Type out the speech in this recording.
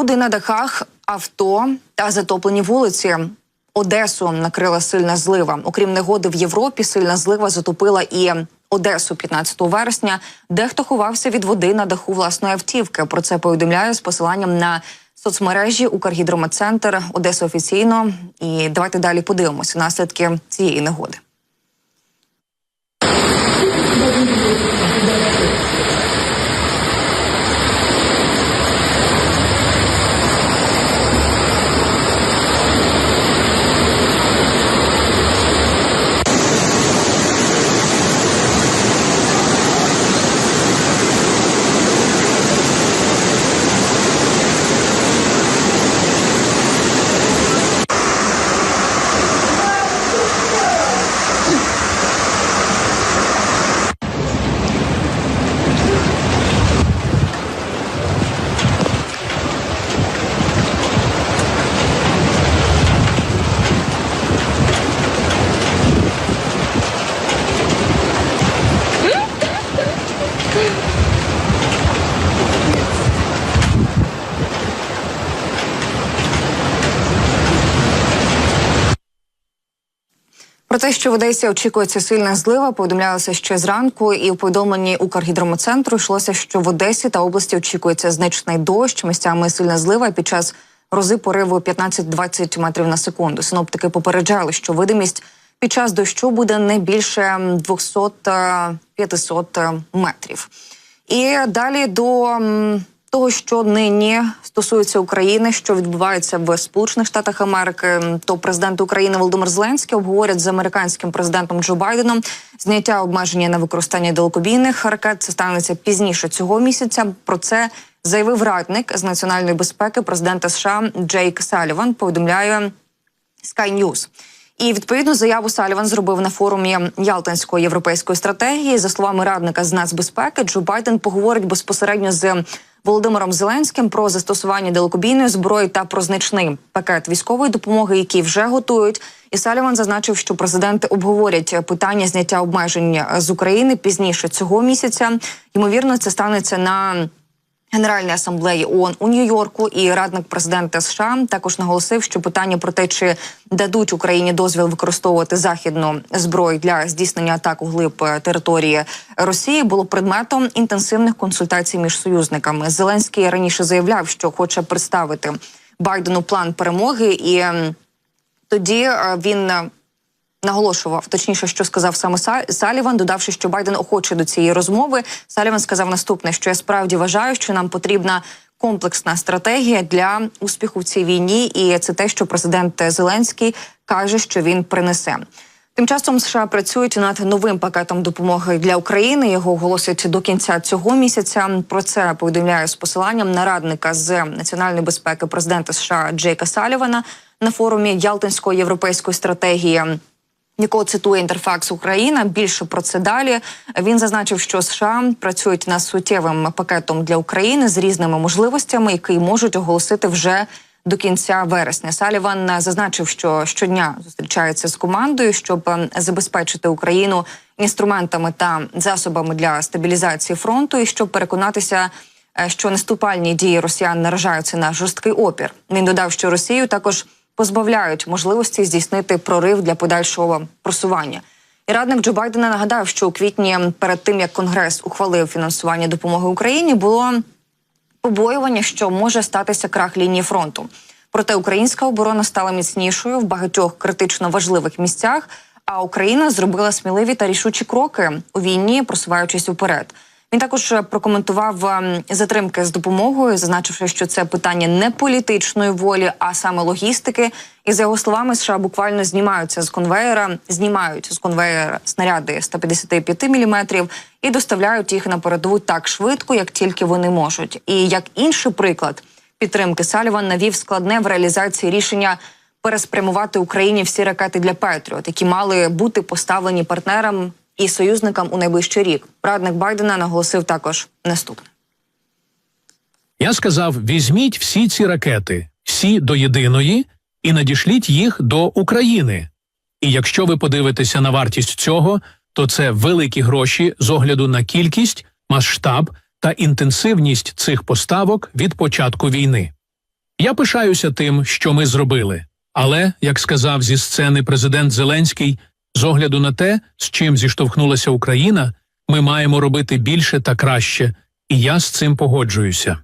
Люди на дахах, авто та затоплені вулиці. Одесу накрила сильна злива. Окрім негоди в Європі, сильна злива затопила і Одесу 15 вересня. Дехто ховався від води на даху власної автівки. Про це повідомляє з посиланням на соцмережі Укргідрометцентр Одеса офіційно. І давайте далі подивимося наслідки цієї негоди. Про те, що в Одесі очікується сильна злива, повідомлялося ще зранку, і у повідомленні Укргідрометцентру йшлося, що в Одесі та області очікується значний дощ, місцями сильна злива під час грози пориву 15-20 метрів на секунду. Синоптики попереджали, що видимість під час дощу буде не більше 200-500 метрів. І далі до того, що нині стосується України, що відбувається в Сполучених Штатах Америки, то президент України Володимир Зеленський обговорять з американським президентом Джо Байденом зняття обмеження на використання далекобійних ракет. Це станеться пізніше цього місяця. Про це заявив радник з національної безпеки президента США Джейк Саліван. Повідомляє Sky News. І відповідну заяву Саліван зробив на форумі Ялтинської європейської стратегії. За словами радника з нацбезпеки, Джо Байден поговорить безпосередньо з Володимиром Зеленським про застосування далекобійної зброї та про значний пакет військової допомоги, який вже готують. І Саліван зазначив, що президенти обговорять питання зняття обмежень з України пізніше цього місяця. Ймовірно, це станеться на Генеральної асамблеї ООН у Нью-Йорку і радник президента США також наголосив, що питання про те, чи дадуть Україні дозвіл використовувати західну зброю для здійснення атак у глиб е, території Росії, було предметом інтенсивних консультацій між союзниками. Зеленський раніше заявляв, що хоче представити Байдену план перемоги, і тоді е, він. Наголошував точніше, що сказав саме Саліван, додавши, що Байден охоче до цієї розмови. Саліван сказав наступне: що я справді вважаю, що нам потрібна комплексна стратегія для успіху в цій війні, і це те, що президент Зеленський каже, що він принесе. Тим часом США працюють над новим пакетом допомоги для України. Його оголосять до кінця цього місяця. Про це повідомляю з посиланням на радника з національної безпеки президента США Джейка Салівана на форумі Ялтинської європейської стратегії якого цитує інтерфакс Україна. Більше про це далі. Він зазначив, що США працюють над суттєвим пакетом для України з різними можливостями, які можуть оголосити вже до кінця вересня. Саліван зазначив, що щодня зустрічається з командою, щоб е, забезпечити Україну інструментами та засобами для стабілізації фронту, і щоб переконатися. е, Що наступальні дії росіян наражаються на жорсткий опір. Він додав, що Росію також позбавляють можливості здійснити прорив для подальшого просування. І радник Джо Байдена нагадав, що у квітні, перед тим як Конгрес ухвалив фінансування допомоги Україні, було побоювання, що може статися крах лінії фронту. Проте українська оборона стала міцнішою в багатьох критично важливих місцях. А Україна зробила сміливі та рішучі кроки у війні, просуваючись уперед. Він також е, прокоментував ем, затримки з допомогою, зазначивши, що це питання не політичної волі, а саме логістики. І за його словами, США буквально знімаються з конвеєра, знімають з конвеєра снаряди 155 мм і доставляють їх на передову так швидко, як тільки вони можуть. І як інший приклад підтримки Саліван навів складне в реалізації рішення переспрямувати Україні всі ракети для Петріот, які мали бути поставлені партнерам і союзникам у найближчий рік. Радник Байдена наголосив також наступне. Я сказав: візьміть всі ці ракети, всі до єдиної, і надішліть їх до України. І якщо ви подивитеся на вартість цього, то це великі гроші з огляду на кількість, масштаб та інтенсивність цих поставок від початку війни. Я пишаюся тим, що ми зробили. Але, як сказав зі сцени президент Зеленський, з огляду на те, з чим зіштовхнулася Україна, ми маємо робити більше та краще, і я з цим погоджуюся.